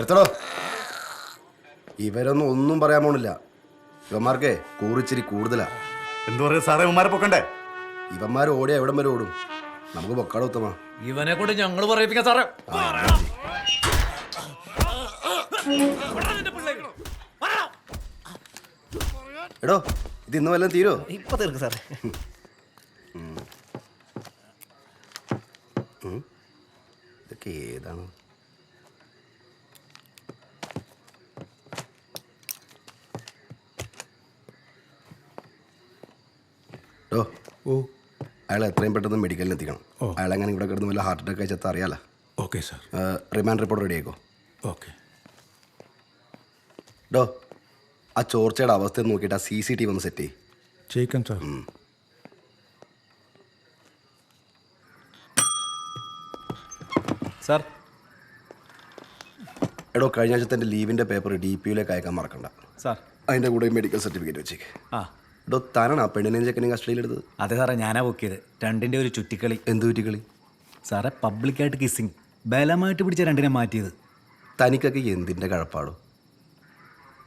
നിർത്തടോ ഇവരൊന്നും ഒന്നും പറയാൻ പോണില്ല. ഇവന്മാർക്കേ കൂറിച്ചിരി കൂടുതലാ. എന്തു പറയാ സാറേ? ഇവന്മാരെ പൊക്കണ്ടേ? ഇവന്മാർ ഓടിയ എവിടം വരെ ഓടും? നമുക്ക് പൊക്കാടോ ഉത്തമ. ഇവനെ കൊണ്ട് ഞങ്ങൾ പറയിപ്പിക്കാം സാറേ. എടോ ഇത് ഇന്ന് വല്ലതും തീരോ? ഇപ്പൊ തീർക്ക് സാറേ. ഇതൊക്കെ ഏതാണ്? ഓ. അയാൾ എത്രയും പെട്ടെന്ന് മെഡിക്കലിൽ എത്തിക്കണം. അയാൾ അങ്ങനെ ഇവിടെ കിടന്ന് വല്ല ഹാർട്ട് അറ്റാക്ക് അയച്ചാൽ അറിയാലോ okay sir remand report ready ആയിക്കോ? ഓക്കെ ഡോ ആ ചോർച്ചയുടെ അവസ്ഥ നോക്കിയിട്ട് ആ സി സി ടി വി ഒന്ന് സെറ്റ് ചെയ്യും. ചെയ്യിക്കാം സാർ സാർ എടോ കഴിഞ്ഞ ആഴ്ചത്തെ എന്റെ ലീവിന്റെ പേപ്പർ ഡി പി യിലേക്ക് അയക്കാൻ മറക്കണ്ട. സാർ അതിന്റെ കൂടെ മെഡിക്കൽ സർട്ടിഫിക്കറ്റ് വെച്ചേക്ക്. ആ. എടോ താനാണ് ആ പെണ്ണിനെയും ചെക്കനെയും കസ്റ്റഡിയിലെടുത്തത് അതെ സാറേ ഞാനാ ബുക്ക് ചെയ്ത്. രണ്ടിന്റെ ഒരു ചുറ്റിക്കളി. എന്ത് ചുറ്റിക്കളി? സാറേ പബ്ലിക്കായിട്ട് കിസ്സിങ് ബലമായിട്ട് പിടിച്ച രണ്ടിനെ മാറ്റിയത്. തനിക്കൊക്കെ എന്തിന്റെ കഴപ്പാടോ?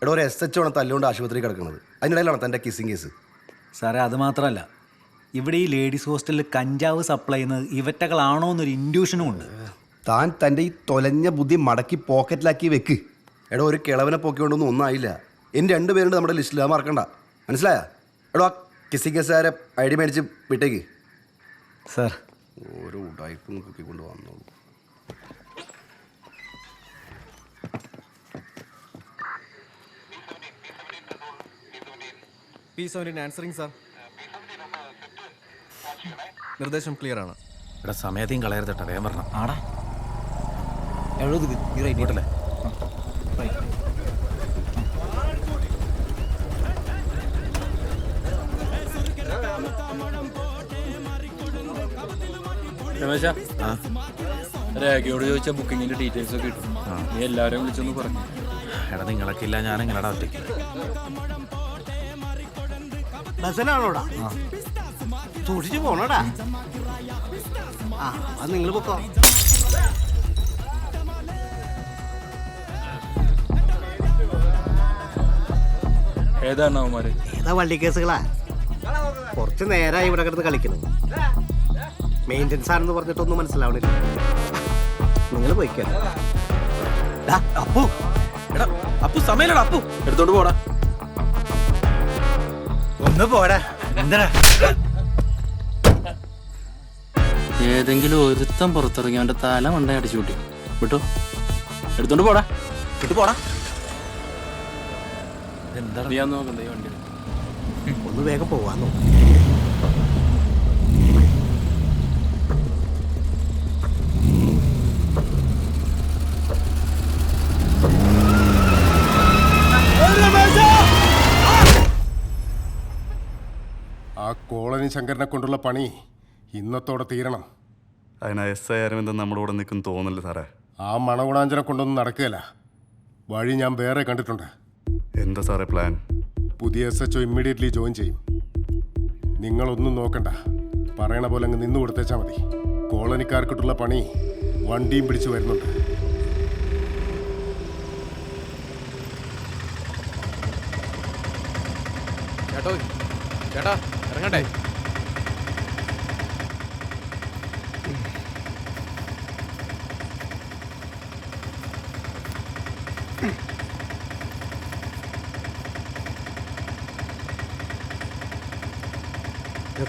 എടോ ഒരു എസ് എച്ച് ആണ് തല്ലുകൊണ്ട് ആശുപത്രി കിടക്കുന്നത്. അതിനിടയിലാണോ തന്റെ കിസ്സിങ് കേസ് സാറേ അത് മാത്രമല്ല. ഇവിടെ ഈ ലേഡീസ് ഹോസ്റ്റലിൽ കഞ്ചാവ് സപ്ലൈ ചെയ്യുന്നത് ഇവറ്റകളാണോ എന്നൊരു ഇൻഡ്യൂഷനും ഉണ്ട്. താൻ തന്റെ ഈ തൊലഞ്ഞ ബുദ്ധി മടക്കി പോക്കറ്റിലാക്കി വെക്ക്. എടോ ഒരു കിളവനെ പൊക്കിക്കൊണ്ടൊന്നും ഒന്നും ആയില്ല ഇനി രണ്ട് പേരുണ്ട് നമ്മുടെ ലിസ്റ്റിൽ അത് മറക്കണ്ട. മനസ്സിലായ? എടോ ആ കിസ്സിങ് കേസുകാരെ ഐ ഡി മേടിച്ച് വിട്ടേക്ക്. സാർ. ഓരോ ഉടായ്പും കുത്തിക്കൊണ്ട് വന്നോളൂ. പി സെവന്റീൻ ആൻസറിങ് സാർ നിർദ്ദേശം ക്ലിയർ ആണ്. ഇവിടെ സമയത്തെയും കളയരുതട്ടെ വേഗം പറഞ്ഞ ആടാ. എഴുതി ഈ റൈറ്റ് രമേശ രേഖയോട് ചോദിച്ച ബുക്കിങ്ങിന്റെ ഡീറ്റെയിൽസ് ഒക്കെ കിട്ടും. നീ എല്ലാവരും വിളിച്ചൊന്ന് പറഞ്ഞു എടാ നിങ്ങളൊക്കെ ഇല്ല ഞാൻ എങ്ങനെടാ ഒറ്റയ്ക്ക്. ബസ്സിനാണോടാ സൂക്ഷിച്ചു പോണോടാ. ആ അത് നിങ്ങൾ പൊക്കോ. ഏതാണ് അവന്മാര്? ഏതാ വള്ളി കേസുകളാ? കുറച്ച് നേരമായി ഇവിടെ കിടന്ന് കളിക്കുന്നു. മെയിന്റെനൻസ് ആണെന്ന് പറഞ്ഞിട്ടൊന്നും മനസ്സിലാവണില്ല. നിങ്ങൾ പോയിക്കോ. ഡാ, അപ്പു. എടാ അപ്പു സമയല്ലടാ അപ്പു. എടുത്തോണ്ട് പോടാ. ഒന്ന് പോടാ. എന്താ ഏതെങ്കിലും ഒരുത്തം പുറത്തിറങ്ങി അവന്റെ തല മണ്ട അടിച്ചു കൂട്ടി. വിട്ടോ? എടുത്തോണ്ട് പോടാ. ഇട്ട് പോടാ. നീ ഞാൻ നോക്കണ്ടേ ഈ വണ്ടി. ഒന്ന് വേഗം പോവാന്നോ കോളനി ശങ്കരനെ കൊണ്ടുള്ള പണി ഇന്നത്തോടെ തീരണം. അതിന് എസ് ഐ അരവിന്ദൻ നമ്മുടെ കൂടെ നിൽക്കും തോന്നില്ല സാറേ. ആ മണഗുണാഞ്ചനെ കൊണ്ടൊന്നും നടക്കുകയില്ല. വഴി ഞാൻ വേറെ കണ്ടിട്ടുണ്ട്. എന്താ സാറേ പ്ലാൻ? പുതിയ S H O immediately join ചെയ്യും. നിങ്ങളൊന്നും നോക്കണ്ട. പറയണ പോലെ അങ്ങ് നിന്ന് കൊടുത്തേച്ചാൽ മതി. കോളനിക്കാർക്കിട്ടുള്ള പണി വണ്ടിയും പിടിച്ചു വരുന്നുണ്ട്. ചേട്ടോ ചേട്ടാ ഇറങ്ങട്ടെ.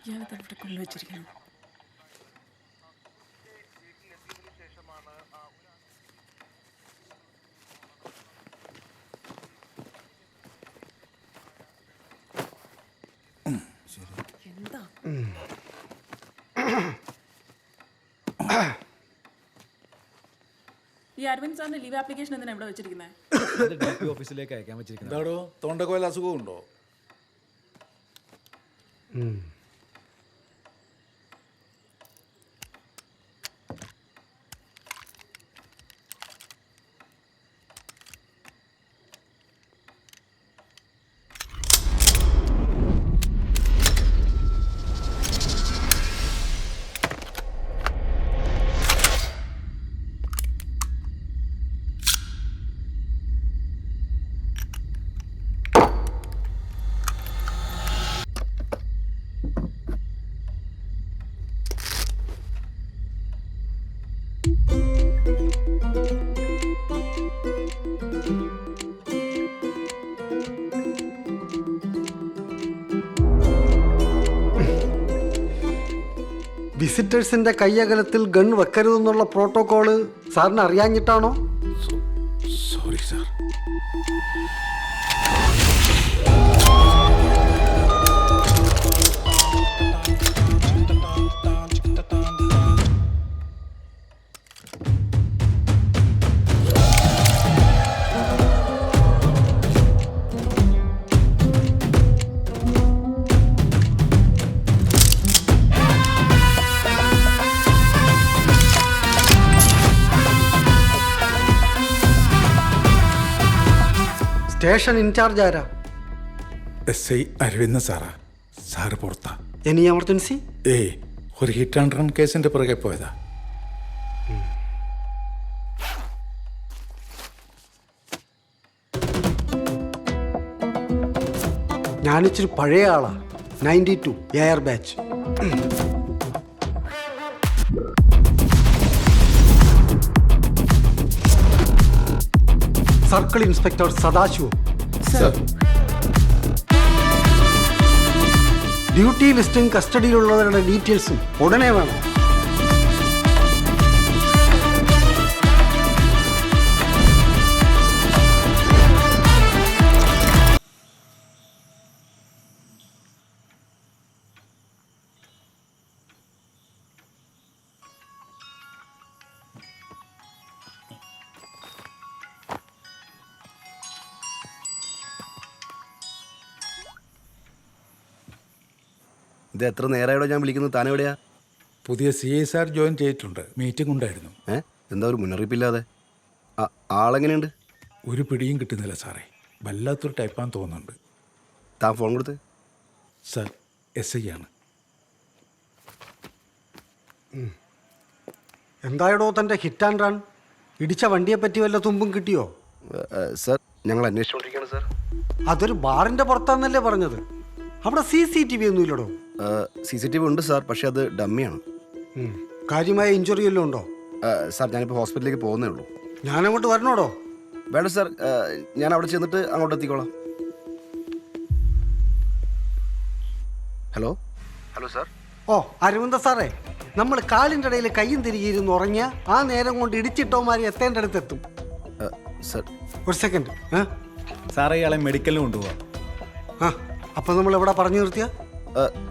ഇയാളത് ഇവിടെ കൊണ്ടുവച്ചിരിക്കണം എന്താ? ഈ അരവിന്ദ് സാറിന്റെ ലീവ് ആപ്ലിക്കേഷൻ എന്തിനാണ് ഇവിടെ വെച്ചിരിക്കുന്നത് ഓഫീസിലേക്ക് അയക്കാൻ വെച്ചിരിക്കുന്നത് തൊണ്ടക്കോയിൽ തൊണ്ടക്കോല അസുഖമുണ്ടോ വിസിറ്റേഴ്സിന്റെ കൈയകലത്തിൽ ഗൺ വെക്കരുതെന്നുള്ള പ്രോട്ടോകോൾ സാറിന് അറിയാഞ്ഞിട്ടാണോ? Sorry sir station in charge ആരാ? എസ് ഐ അരവിന്ദ സാറാ. സാറ് പുറത്താ. Any emergency? ഏയ് ഒരു ഹിറ്റ് ആൻഡ് റൺ കേസിന്റെ പുറകെ പോയതാ. ഞാനിച്ചിരി പഴയ ആളാ. Ninety two air batch. Circle inspector Sadashiv. Duty ലിസ്റ്റും കസ്റ്റഡിയിലുള്ളവരുടെ ഡീറ്റെയിൽസും ഉടനെ വേണം. ഇത് എത്ര നേരമായിടോ ഞാൻ വിളിക്കുന്നത്? താൻ എവിടെയാ? പുതിയ സി ഐ സാർ ജോയിൻ ചെയ്തിട്ടുണ്ട്. മീറ്റിംഗ് ഉണ്ടായിരുന്നു. ഏ? എന്താ ഒരു മുന്നറിയിപ്പില്ലാതെ? ആ ആളെങ്ങനെയുണ്ട്? ഒരു പിടിയും കിട്ടുന്നില്ല സാറേ. വല്ലാത്തൊരു ടൈപ്പാന്ന് തോന്നുന്നുണ്ട്. താൻ ഫോൺ കൊടുത്ത്? സാർ എസ് ഐ ആണ്. എന്തായടോ തന്റെ ഹിറ്റ് ആൻഡ് റൺ ഇടിച്ച വണ്ടിയെ പറ്റി വല്ല തുമ്പും കിട്ടിയോ? സാർ ഞങ്ങൾ അന്വേഷിച്ചുകൊണ്ടിരിക്കുകയാണ് സാർ. അതൊരു ബാറിന്റെ പുറത്താന്നല്ലേ പറഞ്ഞത്? അവിടെ സി സി ടി വി ഒന്നും ഇല്ലടോ. സി സി ടി വി ഉണ്ട് സാർ പക്ഷെ അത് ഡമ്മിയാണ്. കാര്യമായ ഇഞ്ചുറി എല്ലാം ഉണ്ടോ? സാർ ഞാനിപ്പോൾ ഹോസ്പിറ്റലിലേക്ക് പോകുന്നേ ഉള്ളൂ. ഞാൻ അങ്ങോട്ട് വരണോടോ? വേണ്ട സാർ ഞാൻ അവിടെ ചെന്നിട്ട് അങ്ങോട്ട് എത്തിക്കോളാം. ഹലോ? Hello sir. ഓ അരവിന്ദ സാറേ നമ്മൾ കാലിന്റെ ഇടയിൽ കയ്യും തിരികെയിരുന്ന് ഉറങ്ങിയ ആ നേരം കൊണ്ട് ഇടിച്ചിട്ടോമാരി എത്തേണ്ട അടുത്ത് എത്തും. ഒരു സെക്കൻഡ് സാറേ ഇയാളെ മെഡിക്കലിന് കൊണ്ടുപോകാം ആ അപ്പം നമ്മൾ എവിടെ പറഞ്ഞു നിർത്തിയ?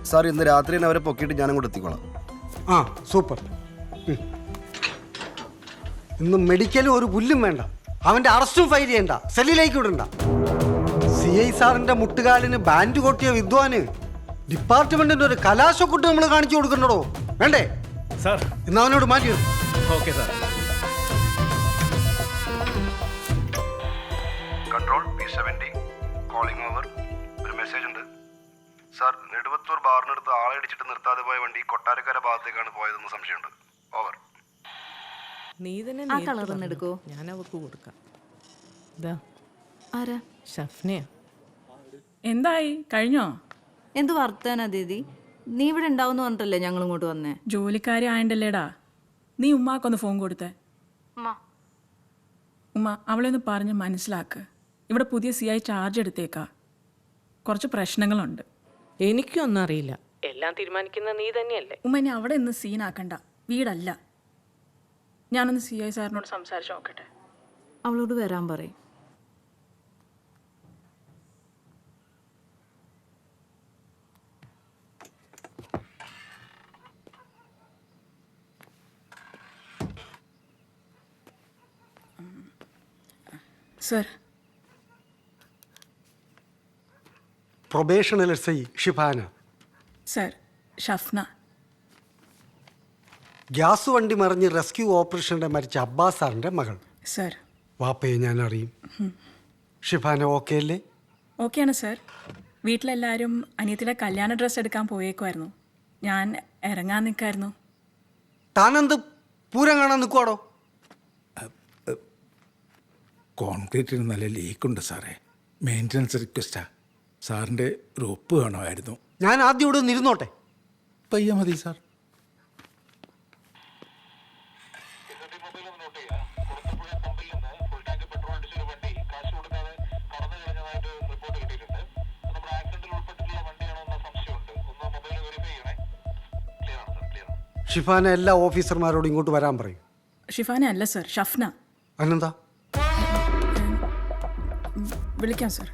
സാർ ഇന്ന് രാത്രി തന്നെ അവരെ പൊക്കിയിട്ട് ഞാനും കൂടെ എത്തിക്കോളാം. ആ സൂപ്പർ. ഇന്ന് മെഡിക്കലും ഒരു പുല്ലും വേണ്ട. അവന്റെ അറസ്റ്റും ഫയൽ ചെയ്യണ്ട. സെല്ലിലേക്ക് വിടണ്ട. സി ഐ സാറിന്റെ മുട്ടുകാലിന് ബാൻഡ് കൊട്ടിയ വിദ്വാന് ഡിപ്പാർട്ട്മെന്റിന്റെ ഒരു കലാശക്കുട്ട് നമ്മൾ കാണിച്ചു കൊടുക്കണ്ടോ വേണ്ടേ? സാർ. ഇന്ന് അവനോട് മാറ്റി. Okay sir. Control P seventy ബാറിനടുത്ത് ആളെ ഇടിച്ചിട്ട് നിർത്താതെ പോയ വണ്ടി കൊട്ടാരക്കര ഭാഗത്തേക്കാണ് പോയതെന്ന് സംശയമുണ്ട്. ഓവർ നീ തന്നെ ആ നേരിട്ട് colour ഒന്ന് പറഞ്ഞോ. എടുക്കോ? ഞാൻ അവർക്ക് കൊടുക്കാം. ഇതാ ആരാ? ഷഫ്നയാ. എന്തായി? കഴിഞ്ഞോ? എന്ത് വർത്താനാ ദീദി? നീ ഇവിടെ ഉണ്ടാവുന്ന പറഞ്ഞിട്ടല്ലേ ഞങ്ങൾ ഇങ്ങോട്ട് വന്നേ? ജോലിക്കാരി ആയണ്ടല്ലേടാ? നീ ഉമ്മാക്കൊന്ന് ഫോൺ കൊടുത്തേ. ഉമ്മ. അവളെ ഒന്ന് പറഞ്ഞ് മനസ്സിലാക്ക്. ഇവിടെ പുതിയ സി ഐ ചാർജ് എടുത്തേക്കാ. കുറച്ച് പ്രശ്നങ്ങളുണ്ട്. എനിക്കൊന്നും അറിയില്ല. എല്ലാം തീരുമാനിക്കുന്ന നീ തന്നെയല്ലേ? ഉമ്മനെ അവിടെ നിന്ന് സീനാക്കണ്ട. വീടല്ല. ഞാനൊന്ന് സി ഐ സാറിനോട് സംസാരിച്ച് നോക്കട്ടെ. അവളോട് വരാൻ പറയും. Sir probational S I Shifana sir Shafna gas വണ്ടി മറിഞ്ഞ് റെസ്ക്യൂ ഓപ്പറേഷനിടെ മരിച്ച അബ്ബാസ് സാറിന്റെ മകൾ. സർ. വാപ്പയെ ഞാൻ അറിയും. ഷിഫാന ഓക്കെ അല്ലേ? ഓക്കെയാണ് സർ. വീട്ടിലെല്ലാവരും അനിയത്തിയുടെ കല്യാണ ഡ്രസ്സ് എടുക്കാൻ പോയേക്കുമായിരുന്നു ഞാൻ ഇറങ്ങാൻ നിൽക്കായിരുന്നു താനെന്ത് പൂരം കാണാൻ നിൽക്കുവാടോ കോൺക്രീറ്റിന് നല്ല ലീക്കുണ്ട് സാറേ. മെയിന്റനൻസ് റിക്വസ്റ്റാ. സാറിന്റെ ഒരു ഒപ്പ് വേണമായിരുന്നു ഞാൻ ആദ്യം ഇവിടെ നിന്നിരുന്നോട്ടെ പയ്യ മതി സാർ. ഷിഫാന എല്ലാ ഓഫീസർമാരോടും ഇങ്ങോട്ട് വരാൻ പറയും. ഷിഫാന അല്ല സർ. ഷഫ്ന. അന്നെന്താ വിളിക്കാം സർ.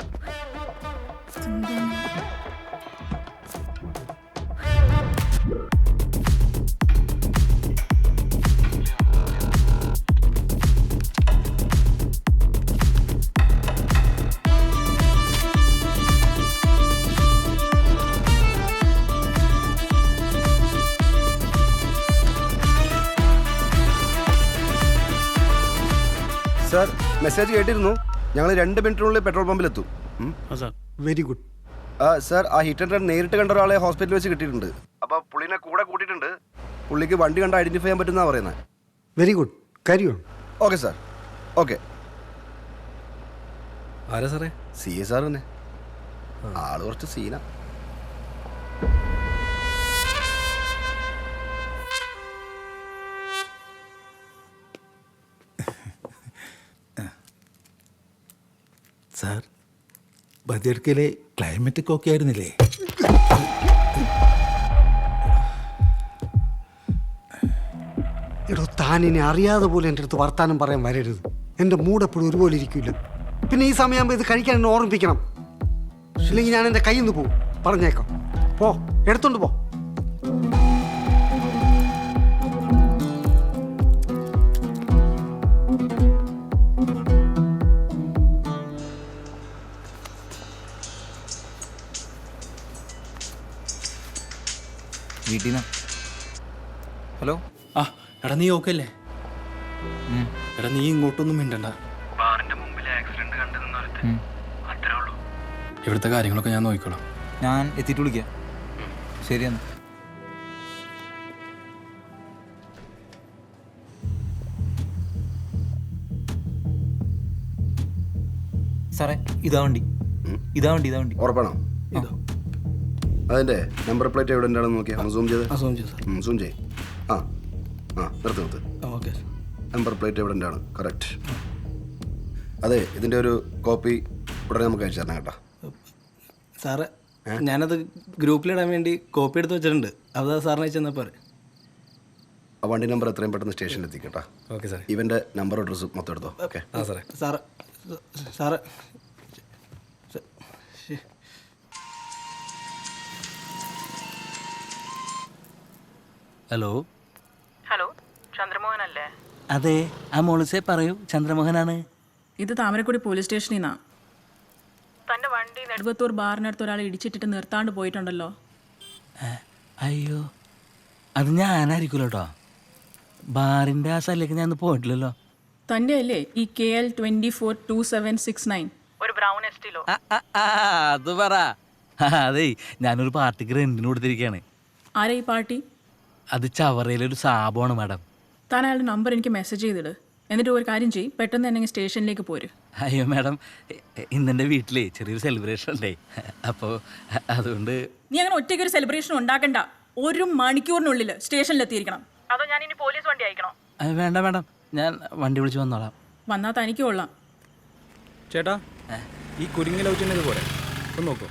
മെസ്സേജ് കേട്ടിരുന്നു. ഞങ്ങൾ രണ്ട് മിനിറ്റിനുള്ളിൽ പെട്രോൾ പമ്പിൽ എത്തും വെരി ഗുഡ് ആ സാർ ആ ഹിറ്റ് ആൻഡ് റൺ നേരിട്ട് കണ്ട ഒരാളെ ഹോസ്പിറ്റലിൽ വെച്ച് കിട്ടിയിട്ടുണ്ട്. അപ്പോൾ പുള്ളിനെ കൂടെ കൂട്ടിയിട്ടുണ്ട്. പുള്ളിക്ക് വണ്ടി കണ്ട് ഐഡന്റിഫൈ ചെയ്യാൻ പറ്റുന്ന പറയുന്നത് വെരി ഗുഡ് കരിയോ ഓക്കെ സാർ ഓക്കെ ആരാ സാറേ? സി എ സാർ തന്നെ. ആൾ കുറച്ച് സീന. സാർ ബദിയർക്കയിലെ ക്ലൈമറ്റ് ഒക്കെ ആയിരുന്നില്ലേ? എടോ താൻ ഇനി അറിയാതെ പോലെ എന്റെ അടുത്ത് വർത്താനം പറയാൻ വരരുത്. എന്റെ മൂഡ് എപ്പോഴും ഒരുപോലെ ഇരിക്കില്ല പിന്നെ ഈ സമയമാകുമ്പോൾ ഇത് കഴിക്കാൻ എന്നെ ഓർമ്മിപ്പിക്കണം. ഇല്ലെങ്കിൽ ഞാൻ എന്റെ കയ്യിൽ നിന്ന് പോകും പറഞ്ഞേക്കാം. പോ എടുത്തോണ്ട് പോ. വീട്ടിൽ ഹലോ? ആ എടാ നീ ഓക്കെ അല്ലേ? എടാ നീ ഇങ്ങോട്ടൊന്നും മിണ്ടണ്ട. ഉള്ളൂ. ഇവിടുത്തെ കാര്യങ്ങളൊക്കെ ഞാൻ നോക്കിക്കോളാം. ഞാൻ എത്തിയിട്ട് വിളിക്കാം. ശരിയെന്ന്. സാറേ ഇതാ വണ്ടി. ഇതാ വണ്ടി ഇതാ വണ്ടി. ഉറപ്പാണോ? അതിന്റെ നമ്പർ പ്ലേറ്റ് എവിടെ ഉണ്ടാണെന്ന് നോക്കിയാ? ഒന്ന് സൂം ചെയ്ത്. സൂം ചെയ് ആ ആ നിർത്ത് നിർത്ത്. ഓക്കെ നമ്പർ പ്ലേറ്റ് എവിടെ ഉണ്ടാണ്? കറക്റ്റ് അതെ ഇതിന്റെ ഒരു കോപ്പി ഉടനെ നമുക്ക് അയച്ചു തരണം കേട്ടോ. സാറേ ഞാനത് ഗ്രൂപ്പിലിടാൻ വേണ്ടി കോപ്പി എടുത്ത് വെച്ചിട്ടുണ്ട്. അതാ സാറിന് അയച്ചു തന്നാൽ പോരെ. ആ വണ്ടി നമ്പർ എത്രയും പെട്ടെന്ന് സ്റ്റേഷനിൽ എത്തിക്കട്ടോ ഓക്കെ സാർ ഇവന്റെ നമ്പർ അഡ്രസ്സ് മൊത്തം എടുത്തോ. ഓക്കെ ആ സാറേ. സാറ് സാറ് ഹലോ ഹലോ ചന്ദ്രമോഹൻ അല്ലേ അതെ ആ മോളിസെ പറയൂ. ചന്ദ്രമോഹനാണ്. ഇത് താമരക്കുടി പോലീസ് സ്റ്റേഷനിൽ നിന്നാ തന്റെ വണ്ടി നെടുവത്തൂർ ബാറിനടുത്ത് ഒരാൾ ഇടിച്ചിട്ടിട്ട് നിർത്താണ്ട് പോയിട്ടുണ്ടല്ലോ. അയ്യോ. അത് ഞാനായിരിക്കുമല്ലോ കേട്ടോ ബാറിന്റെ ആ സ്ഥലത്തേക്ക് ഞാൻ പോയിട്ടില്ലല്ലോ. തന്റെ അല്ലേ ഈ K L twenty four two seven six nine ഒരു ബ്രൗൺ എസ്റ്റിലോ? അത് പറ. അതെ ഞാനൊരു പാർട്ടിക്ക് റെന്റിന് കൊടുത്തിരിക്കുകയാണ് ആരാ ഈ പാർട്ടി? അത് ചവറയിലൊരു സാബമാണ് മാഡം. താൻ അയാളുടെ നമ്പർ എനിക്ക് മെസ്സേജ് ചെയ്തിട്. എന്നിട്ട് ഒരു കാര്യം ചെയ്യും. പെട്ടെന്ന് തന്നെ സ്റ്റേഷനിലേക്ക് പോര്. അയ്യോ മാഡം. ഇന്നെന്റെ വീട്ടിലേ ചെറിയൊരു സെലിബ്രേഷൻ ഉണ്ടേ. അപ്പോൾ അതുകൊണ്ട് നീ അങ്ങനെ ഒറ്റയ്ക്ക് ഒരു സെലിബ്രേഷൻ ഉണ്ടാക്കണ്ട. ഒരു മണിക്കൂറിനുള്ളിൽ സ്റ്റേഷനിലെത്തിയിരിക്കണം. അതോ ഞാൻ ഇനി പോലീസ് വണ്ടി അയക്കണോ? വേണ്ട മാഡം. ഞാൻ വണ്ടി വിളിച്ച് വന്നോളാം. വന്നാൽ തനിക്ക് കൊള്ളാം. ചേട്ടാ ഈ കുരുങ്ങി ചെയ്യുന്നത് പോലെ ഒന്ന് നോക്കൂ.